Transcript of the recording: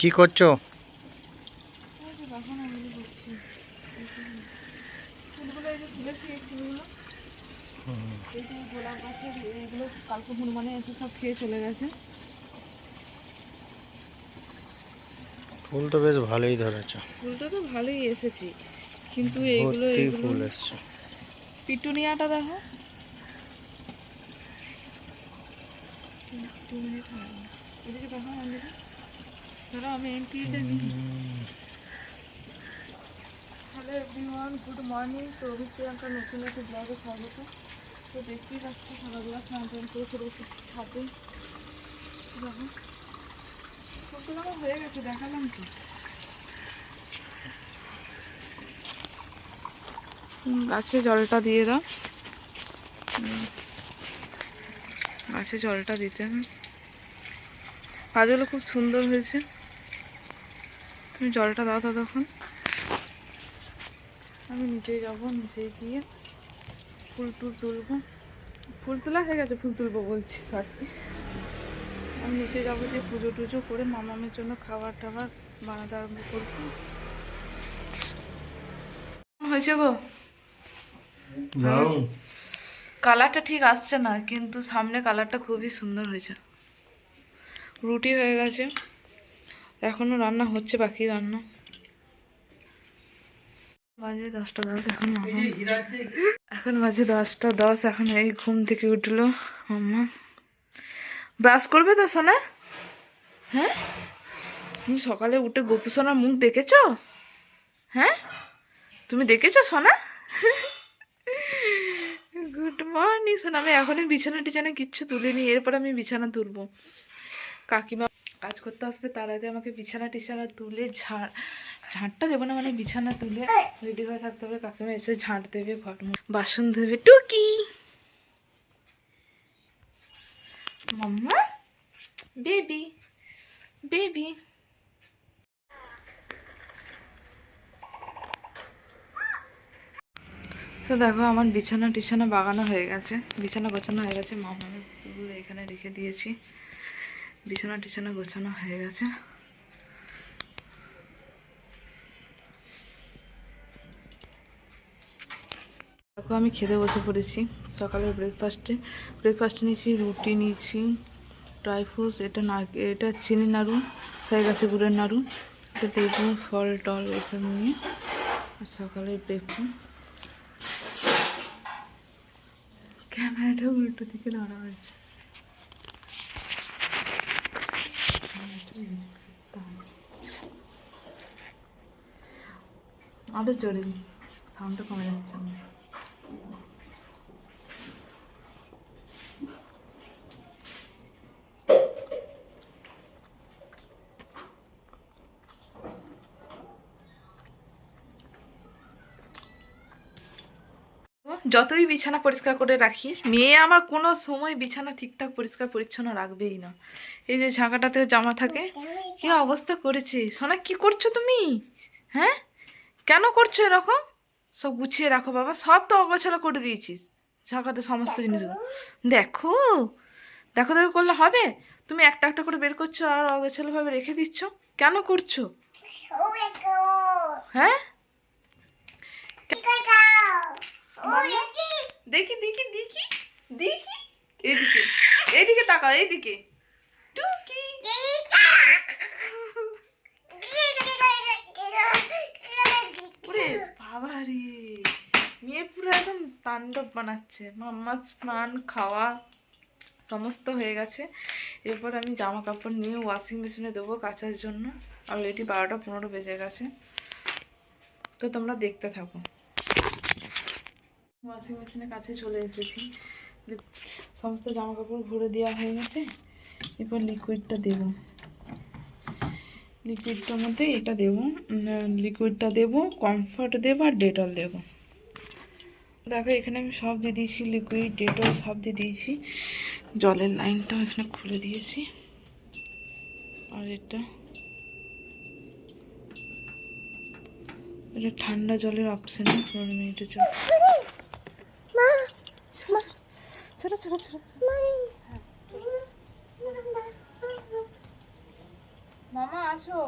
কি করছ? কালকে হনুমানে এসে সব খেয়ে চলে গেছে ফুল তো বেশ ভালোই ধরেছ। ফুলটা তো ভালোই এসেছি। কিন্তু এইগুলো ফুল এসছে। পিটুনিয়াটা দেখো। দেখো এদিকে ধরো আমি এমপিটা নিই হ্যালো এভরিওয়ান গুড মর্নিং তো প্রিয়াঙ্কা নতুন একটি ব্লগে স্বাগত। তো দেখতেই পাচ্ছি সকালবেলা স্নান টান করে চলে এসেছি ছাদে। হয়ে গেছে দেখালাম তো। গাছে জলটা দিয়ে দাও। গাছে জলটা দিতে হবে। গাছগুলো খুব সুন্দর হয়েছে। তুমি জলটা দাও তো তখন। আমি নিচেই যাব নিচে গিয়ে ফুল টুল তুলবো। ফুল তোলা হয়ে গেছে ফুল তুলবো বলছি সরি আমি নিচে যাব যে পুজো টুজো করে মামামের জন্য খাবার টাবার বানাতে আরম্ভ করব। হয়েছে গো? কালারটা ঠিক আসছে না কিন্তু সামনে কালারটা খুবই সুন্দর হয়েছে। রুটি হয়ে গেছে। এখনও রান্না হচ্ছে বাকি রান্না। বাজে দশটা দশ এখন এখন বাজে দশটা দশ এখন এই ঘুম থেকে উঠল মাম্মা। ব্রাশ করবে তো সোনা? হ্যাঁ? তুমি সকালে উঠে গোপু সোনার মুখ দেখেছ? হ্যাঁ? তুমি দেখেছ সোনা? গুড মর্নিং সোনা। আমি এখনই বিছানা টিছানা কিচ্ছু তুলিনি এরপর আমি বিছানা তুলবো। কাকিমা কাজ করতে আসবে, তার আগে আমাকে বিছানা টিছানা তুলে ঝাড় ঝাঁটটা দেবো না মানে বিছানা তুলে রেডি হয়ে থাকতে হবে, কাকিমা এসে ঝাঁট দেবে ঘর বাসন ধুবে। টুকি! মাম্মা? Baby baby. তো দেখো, আমার বিছানা টিছানা বাগানো হয়ে গেছে, বিছানা গোছানো হয়ে গেছে ফুলগুলো এখানে রেখে দিয়েছি। বিছানা টিছানা গোছানো হয়ে গেছে। দেখো, আমি খেতে বসে পড়েছি। সকালের ব্রেকফাস্টে ব্রেকফাস্টে নিয়েছি, রুটি নিয়েছি ড্রাই ফ্রুটস এটা না, এটা চিনি নাড়ু, হয়ে গেছে গুড়ের নাড়ু, এটা দেবো ফল, টল এসব নিয়ে। আর সকালের ব্রেকফাস্ট ক্যামেরাটা উল্টো দিকে দাঁড়া আছে আরও জোরে সাউন্ডটা কমে যাচ্ছে। যতই বিছানা পরিষ্কার করে রাখি মেয়ে আমার কোনো সময় বিছানা ঠিকঠাক পরিষ্কার পরিচ্ছন্ন রাখবেই না। এই যে ঝাঁকাটাতেও জামা থাকে কি অবস্থা করেছে? সোনা কি করছ তুমি? হ্যাঁ? কেন করছ এরকম? সব গুছিয়ে রাখো বাবা সব তো অগোছালো করে দিয়েছিস। ঝাঁকাতে সমস্ত জিনিসগুলো। দেখো? দেখো দেখো করলে হবে? তুমি একটা একটা করে বের করছ আর অগোছালোভাবে রেখে দিচ্ছ? কেন করছ? হ্যাঁ? দেখি দেখি দেখি দেখি। এদিকে এদিকে তাকাও এদিকে। টুকি। ওরে বাবা রে। মেয়ে পুরো একদম তাণ্ডব বানাচ্ছে। মাম্মার স্নান খাওয়া সমস্ত হয়ে গেছে। এরপর আমি জামা কাপড় নিয়ে ওয়াশিং মেশিনে দেবো কাচার জন্য। অলরেডি বারোটা পনেরো বেজে গেছে। তো তোমরা দেখতে থাকো। ওয়াশিং মেশিনের কাছে চলে এসেছি। সমস্ত জামা কাপড় ভরে দেওয়া হয়ে গেছে, এরপর লিকুইডটা দেবো। লিকুইডটার মধ্যে এটা দেবো লিকুইডটা দেবো কমফর্ট দেবো আর ডেটল দেবো। দেখো, এখানে আমি সব দিয়ে দিয়েছি লিকুইড ডেটল সব দিয়ে দিয়েছি। জলের লাইনটাও এখানে খুলে দিয়েছি। আর এটা এটা ঠান্ডা জলের অপশানে পনেরো মিনিটের জন্য। ছোট ছোট ছোট মামা আসো।